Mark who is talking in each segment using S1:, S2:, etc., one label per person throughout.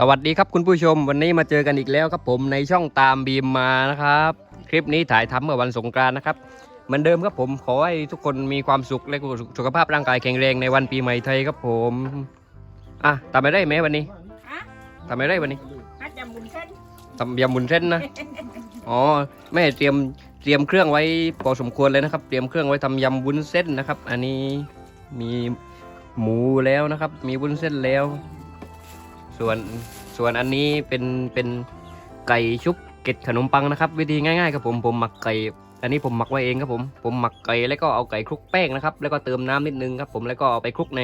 S1: สวัสดีครับคุณผู้ชมวันนี้มาเจอกันอีกแล้วครับผมในช่องตามบีมมานะครับ คลิปนี้ถ่ายทำเมื่อวันสงกรานต์นะครับ เหมือนเดิมครับผมขอให้ทุกคนมีความสุขและสุขภาพร่างกายแข็งแรงในวันปีใหม่ไทยครับผมอะทำไปได้ไหมวันนี้
S2: ฮะ
S1: ทำไปได้วันนี้
S2: ฮัดยำบุญเส้น
S1: ทำยำบุญเส้นนะอ๋อแม่เตรียมเตรียมเครื่องไว้พอสมควรเลยนะครับ เตรียมเครื่องไว้ทำยำวุ้นเส้นนะครับ อันนี้มีหมูแล้วนะครับ มีวุ้นเส้นแล้ว ส่วนส่วนอันนี้เป็นเป็นไก่ชุบเกล็ดขนมปังนะครับ วิธีง่ายๆครับผมผมหมักไก่อันนี้ผมหมักไว้เองครับผมผมหมักไก่แล้วก็เอาไก่คลุกแป้งนะครับ แล้วก็เติมน้ำนิดนึงครับผมแล้วก็เอาไปคลุกใน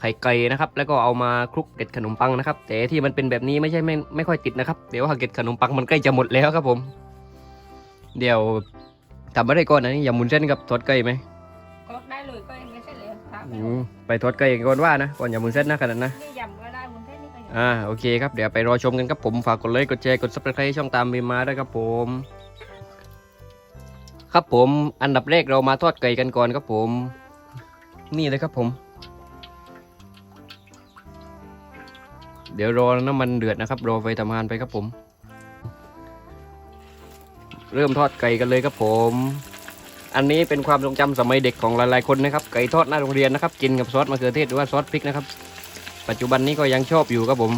S1: ไข่ไก่นะครับ แล้วก็เอามาคลุกเกล็ดขนมปังนะครับ แต่ที่มันเป็นแบบนี้ไม่ใช่ไม่ไม่ค่อยติดนะครับเดี๋ยวว่าเกล็ดขนมปังมันใกล้จะหมดแล้วครับผม เดี๋ยวทำอะไรก่อนนะนี่ยำมุนเส้นกับทอดไก่ไหม
S2: ก็ได้เลยก็ยังไม่เสร็จเลยครับ
S1: อืมไปทอดไก่ก่อนว่านะก่อนยำมุนเส้นนะขนาดนั้นนะ อ่าโอเคครับเดี๋ยวไปรอชมกันครับผมฝากกดไลค์กดแชร์กดซับสไครต์ช่องตามมีมาด้วยครับผม ครับผมอันดับแรกเรามาทอดไก่กันก่อนครับผม นี่เลยครับผม เดี๋ยวรอน้ำมันเดือดนะครับ รอไฟทำงานไปครับผม เริ่มทอดไก่กันเลยครับผม อันนี้เป็นความทรงจำสมัยเด็กของหลายๆคนนะครับ ไก่ทอดหน้าโรงเรียนนะครับ กินกับซอสมะเขือเทศหรือว่าซอสพริกนะครับ ปัจจุบันนี้ก็ยังชอบอยู่ครับผม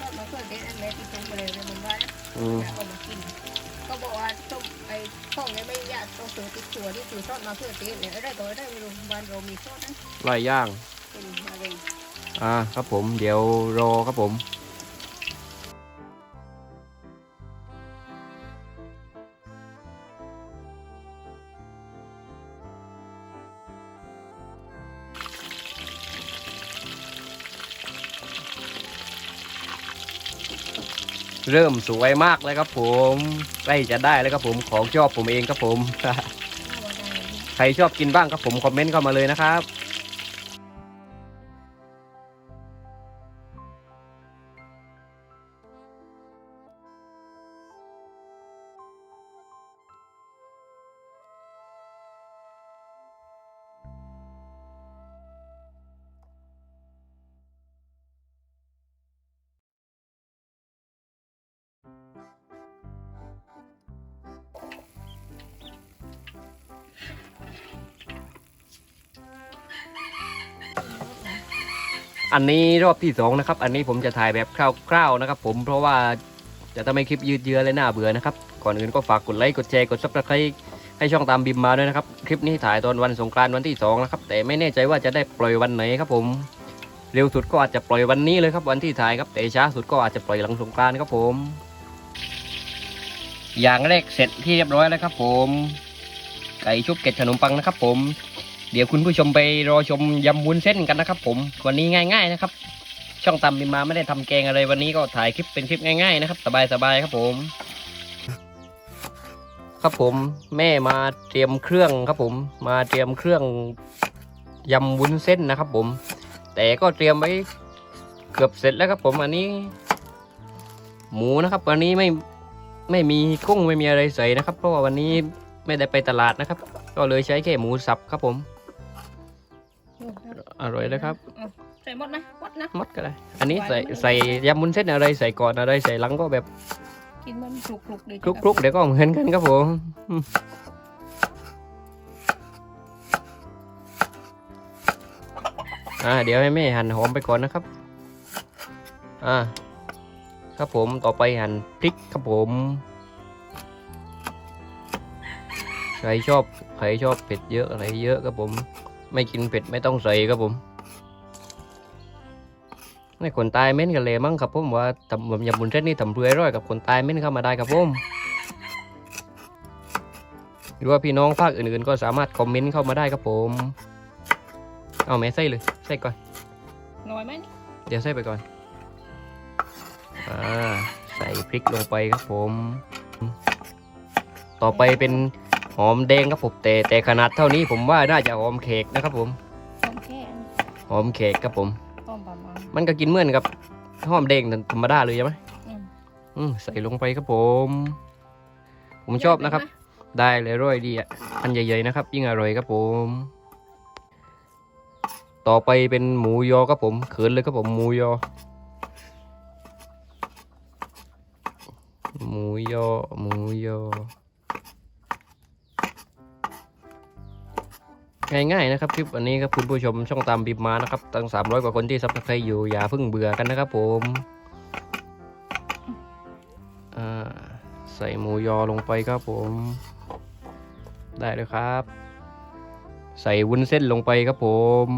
S2: ก็มาเพื่อเด็ดอันเล็กที่ตรงไปเลยในบุญว่า
S1: อืม
S2: เอามากินก็บอกว่าต้มไอ้ข้องเนี่ยไม่ยากต้องซื้อติดตัวที่ซื้อทอดมาเพื่อเด็ดเนี่ยได้ตัวได้ไม่รู้บ้านเรามีทอดนะ
S1: ไล่ย่าง
S2: เป็นมะเร็ง
S1: อ่าครับผมเดี๋ยวรอครับผม เริ่มสวยมากเลยครับผมใกล้จะได้แล้วครับผมของชอบผมเองครับผม ใครชอบกินบ้างครับผมคอมเมนต์เข้ามาเลยนะครับ อันนี้รอบที่สองนะครับ อันนี้ผมจะถ่ายแบบคร่าวๆนะครับ ผมเพราะว่าจะทำให้คลิปยืดเยื้อและน่าเบื่อนะครับ ก่อนอื่นก็ฝากกดไลค์กดแชร์กดซับสไครต์ให้ช่องตามบิมมาด้วยนะครับ คลิปนี้ถ่ายตอนวันสงกรานต์วันที่สองนะครับแต่ไม่แน่ใจว่าจะได้ปล่อยวันไหนครับผม เร็วสุดก็อาจจะปล่อยวันนี้เลยครับวันที่ถ่ายครับแต่ช้าสุดก็อาจจะปล่อยหลังสงกรานต์ครับผม อย่างแรกเสร็จที่เรียบร้อยแล้วครับ ผม ไก่ชุบเกล็ดขนมปังนะครับ ผม เดี๋ยวคุณผู้ชมไปรอชมยำวุ้นเส้นกันนะครับ ผมวันนี้ง่าย ๆ นะครับ ช่องตามบิมมาไม่ได้ทำแกงอะไรวันนี้ก็ถ่ายคลิปเป็นคลิปง่ายๆนะครับ สบายๆครับผม ครับผมแม่มาเตรียมเครื่องครับผม มาเตรียมเครื่องยำวุ้นเส้นนะครับ ผม แต่ก็เตรียมไว้เกือบเสร็จแล้วครับ ผมอันนี้ หมูนะครับวันนี้ไม่ไม่มีกุ้งไม่มีอะไรใส่นะครับ เพราะว่าวันนี้ไม่ได้ไปตลาดนะครับ ก็เลยใช้แค่หมูสับครับผม อร่อยเลยครับ
S2: ใส่หมดนะหมดนะ
S1: มดก็ได้ อันนี้ใส่ใส่ยำมุนเส้นอะไรใส่ก่อนอะไรใส่หลังก็แบบ
S2: กินมันคลุกๆดี
S1: คลุกๆเดี๋ยวก็เหมือนกันครับผมอืมอ่าเดี๋ยวให้แม่หั่นหอมไปก่อนนะครับอ่าครับผมต่อไปหั่นพริกครับผมใครชอบใครชอบเผ็ดเยอะอะไรเยอะครับผม ไม่กินเผ็ดไม่ต้องใส่ครับผมในคนตายเม้นกันเลยมั้งครับผมว่าทำแบบยำบุญเส้นนี่ทำเพื่อร่อยกับคนตายเม้นเข้ามาได้ครับผมหรือว่าพี่น้องภาคอื่นๆ ก็สามารถคอมเมนต์เข้ามาได้ครับผม เอาแม่ใส่เลยใส่ก่อน
S2: น้อยไหมนี่
S1: เดี๋ยวใส่ไปก่อนอ่าใส่พริกลงไปครับผม ต่อไปเป็น หอมแดงครับผมแต่แต่ขนาดเท่านี้ผมว่าน่าจะหอมเขกนะครับผม
S2: ต้มแค่
S1: หอมเขกครับผม
S2: ต้มประมาณ
S1: มันก็กินเหมือนกับหอมแดงธรรมดาเลยใช่ไหม
S2: อืม
S1: อืมใส่ลงไปครับผม ผมชอบนะครับ ได้เลยอร่อยดีอะอันใหญ่ๆนะครับ ยิ่งอร่อยครับผม ต่อไปเป็นหมูยอครับผมเขินเลยครับผมหมูยอ หมูยอหมูยอ ง่ายๆนะครับคลิปวันนี้ครับคุณผู้ชมช่องตามบิมมานะครับตั้ง 300 กว่าคนที่ซับสไครต์อยู่อย่าเพิ่งเบื่อกันนะครับผมอ่าใส่หมูยอลงไปครับผม ได้เลยครับ ใส่วุ้นเส้นลงไปครับผม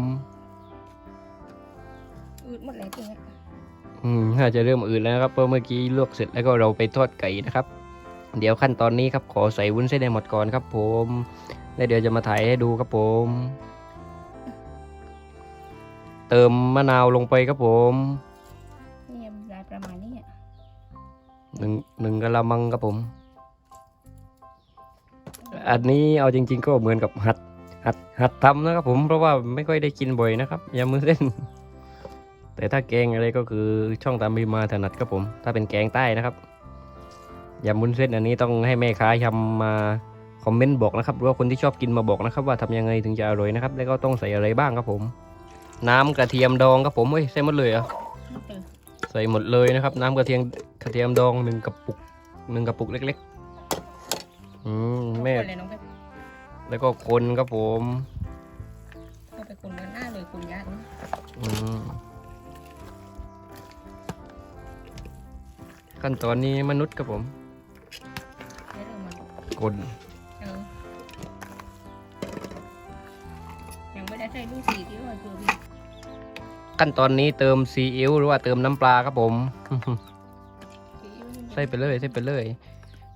S2: อืดหมดเลยทีเนี้ย
S1: อืมน่าจะเริ่มอืดแล้วนะครับเพราะเมื่อกี้ลวกเสร็จแล้วก็เราไปทอดไก่นะครับ เดี๋ยวขั้นตอนนี้ครับขอใส่วุ้นเส้นให้หมดก่อนครับผมแล้วเดี๋ยวจะมาถ่ายให้ดูครับผม เติมมะนาวลงไปครับผม
S2: นี่ลายประมาณนี้อะ
S1: หนึ่งหนึ่งกะละมังครับผม อันนี้เอาจริง ๆ ก็เหมือนกับหัดหัดหัดทำนะครับผมเพราะว่าไม่ค่อยได้กินบ่อยนะครับยำมือเส้น แต่ถ้าแกงอะไรก็คือช่องตามมีมาถนัดครับผม ถ้าเป็นแกงใต้นะครับ ยำมุ้นเส้นอันนี้ต้องให้แม่ค้ายำมาคอมเมนต์บอกนะครับหรือว่าคนที่ชอบกินมาบอกนะครับ ว่าทำยังไงถึงจะอร่อยนะครับ แล้วก็ต้องใส่อะไรบ้างครับผม น้ำกระเทียมดองครับผมเฮ้ยใส่หมดเลยเหรอะ
S2: เออ
S1: ใส่หมดเลยนะครับ น้ำกระเทียมกระเทียมดองหนึ่งกระปุกหนึ่งกระปุกเล็กๆอืมแม่
S2: คนเลยน้องไป
S1: แล้วก็คนครับผม
S2: เอาไปคนกันหน้าเลยคนยากนะ
S1: อืมขั้นตอนนี้มนุษย์ครับผม
S2: เดี๋ยวเรา มา
S1: คน
S2: เออยังไม่ได้ใส่ลูกสีที่ว่าตัวพี่
S1: ขั้นตอนนี้เติมซีอิ๊วหรือว่าเติมน้ำปลาครับผม
S2: ซีอิ๊วนี่
S1: ใส่ไปเลยใส่ไปเลย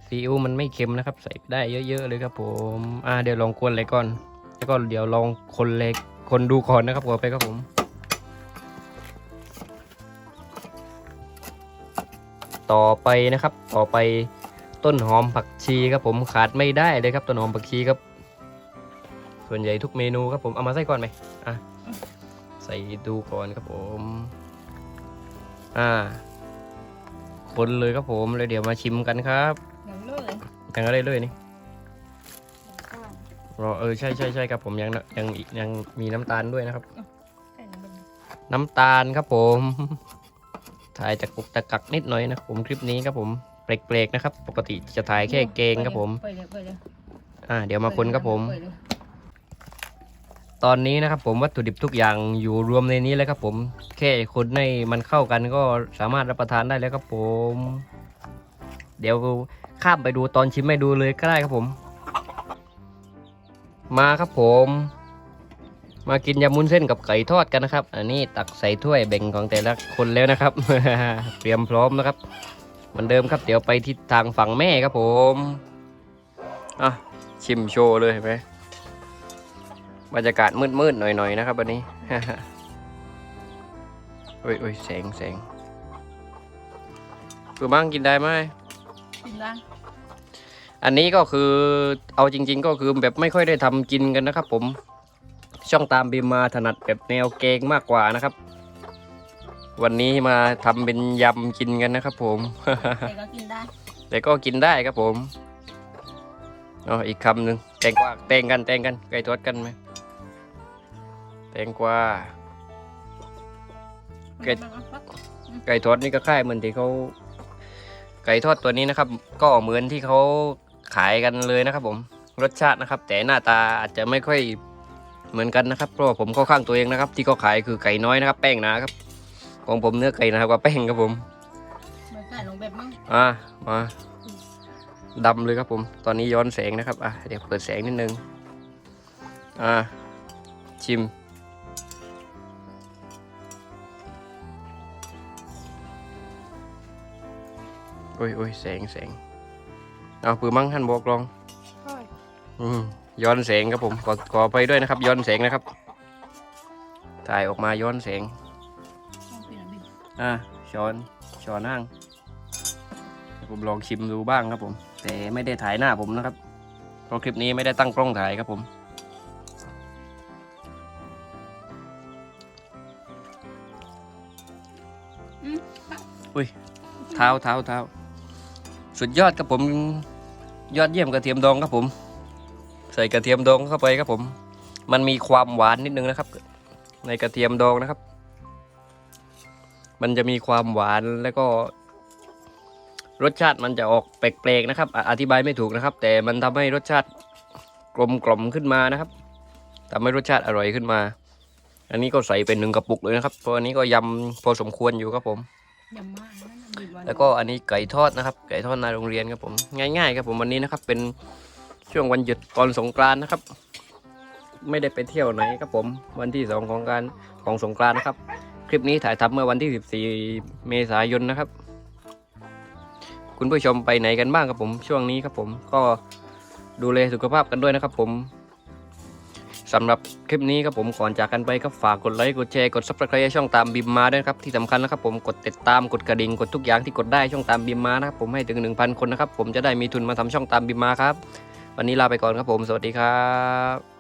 S1: ซีอิ๊วมันไม่เค็มนะครับ ใส่ไปได้เยอะๆเลยครับผมอ่าเดี๋ยวลองกวนเลยก่อน แล้วก็เดี๋ยวลองคนเล็กคนดูก่อนนะครับก่อนไปครับผม ต่อไปนะครับ ต่อไป ต้นหอมผักชีครับผมขาดไม่ได้เลยครับต้นหอมผักชีครับ ส่วนใหญ่ทุกเมนูครับผมเอามาใส่ก่อนไหมอะใส่ดูก่อนครับผม อ่า คนเลยครับผมเลยเดี๋ยวมาชิมกันครับ
S2: ยังเลย
S1: ยังอะไรเลยนี่
S2: ข้าว
S1: รอเออใช่ใช่ใช่ครับผมยังยังยังมีน้ำตาลด้วยนะครับ
S2: ใส่น้ำมัน
S1: น้ำตาลครับผมถ่ายจากกุกตะกักนิดหน่อยนะครับผมคลิปนี้ครับผม เบรกๆนะครับ ปกติจะถ่ายแค่เกงครับผม
S2: ไปเลยไปเลย
S1: อ่า เดี๋ยวมาคนครับผม
S2: ไปเลย
S1: ตอนนี้นะครับผมวัตถุดิบทุกอย่างอยู่รวมในนี้แล้วครับผม แค่คนให้มันเข้ากันก็สามารถรับประทานได้แล้วครับผม เดี๋ยวข้ามไปดูตอนชิมให้ดูเลยก็ได้ครับผม มาครับผม มากินยำมุ้นเส้นกับไก่ทอดกันนะครับ อันนี้ตักใส่ถ้วยแบ่งของแต่ละคนแล้วนะครับ เตรียมพร้อมนะครับ เหมือนเดิมครับเดี๋ยวไปทิศทางฝั่งแม่ครับผมอะชิมโชว์เลยเห็นไหมบรรยากาศมืดๆหน่อยๆนะครับวันนี้โอ้ยโอ้ยแสงแสงคือบ้างกินได้ไหม
S2: กินได้
S1: อันนี้ก็คือเอาจริง ๆ ก็คือแบบไม่ค่อยได้ทำกินกันนะครับ ผม ช่องตามบีมมาถนัดแบบแนวเกงมากกว่านะครับ วันนี้มาทำเป็นยำกินกันนะครับผม
S2: แต่ก็กินได้
S1: แต่ก็กินได้ครับผมอ๋ออีกคำหนึ่งแตงกวาแตงกันแตงกันไก่ทอดกันไหมแตงกวาเกิดไก่ทอดนี่ก็คล้ายเหมือนที่เขาไก่ทอดตัวนี้นะครับ ก็เหมือนที่เขาขายกันเลยนะครับ ผมรสชาตินะครับ แต่หน้าตาอาจจะไม่ค่อยเหมือนกันนะครับเพราะว่าผมเข้าข้างตัวเองนะครับ ที่เขาขายคือไก่น้อยนะครับ แป้งหนะครับ ของผมเนื้อไก่นะครับกว่าแป้งครับผม
S2: มาใส่ลงแบบมั้ง
S1: อ่ามาดำเลยครับผม ตอนนี้ย้อนแสงนะครับอะเดี๋ยวเปิดแสงนิดนึงอ่าชิมโอ้ยโอ้ยแสงแสงเอาปือมั่งท่านบอกลองอืมย้อนแสงครับผมขอขอไปด้วยนะครับ ย้อนแสงนะครับถ่ายออกมาย้อนแสง อะช้อนช้อนห้างเดี๋ยวผมลองชิมดูบ้างครับผม แต่ไม่ได้ถ่ายหน้าผมนะครับ เพราะคลิปนี้ไม่ได้ตั้งกล้องถ่ายครับผมอุ้ยเท้าเท้าเท้าสุดยอดครับผม ยอดเยี่ยมกระเทียมดองครับผม ใส่กระเทียมดองเข้าไปครับผม มันมีความหวานนิดนึงนะครับ ในกระเทียมดองนะครับ มันจะมีความหวานแล้วก็ รสชาติมันจะออกแปลกๆนะครับอะอธิบายไม่ถูกนะครับ แต่มันทำให้รสชาติกลมกล่อมขึ้นมานะครับทำให้รสชาติอร่อยขึ้นมา อันนี้ก็ใส่เป็นหนึ่งกระปุกเลยนะครับ เพราะอันนี้ก็ยำพอสมควรอยู่ครับผม
S2: ยำมากนั่นน่ะมีน
S1: แล้วก็อันนี้ไก่ทอดนะครับ ไก่ทอดในโรงเรียนครับผม ง่ายๆครับผมวันนี้นะครับ เป็นช่วงวันหยุดก่อนสงกรานต์นะครับ ไม่ได้ไปเที่ยวไหนครับผม วันที่สองของการของสงกรานต์นะครับ คลิปนี้ถ่ายทำเมื่อวันที่ 14 เมษายนนะครับ คุณผู้ชมไปไหนกันบ้างครับผมช่วงนี้ครับผมก็ดูแลสุขภาพกันด้วยนะครับผมสำหรับคลิปนี้ครับผมก่อนจากกันไปก็ฝากกดไลค์กดแชร์กด subscribe ช่องตามบิมมาด้วยครับที่สำคัญนะครับผมกดติดตามกดกระดิ่งกดทุกอย่างที่กดได้ช่องตามบิมมานะครับผมให้ถึง 1,000 คนนะครับผมจะได้มีทุนมาทำช่องตามบิมมาครับ วันนี้ลาไปก่อนครับผม สวัสดีครับ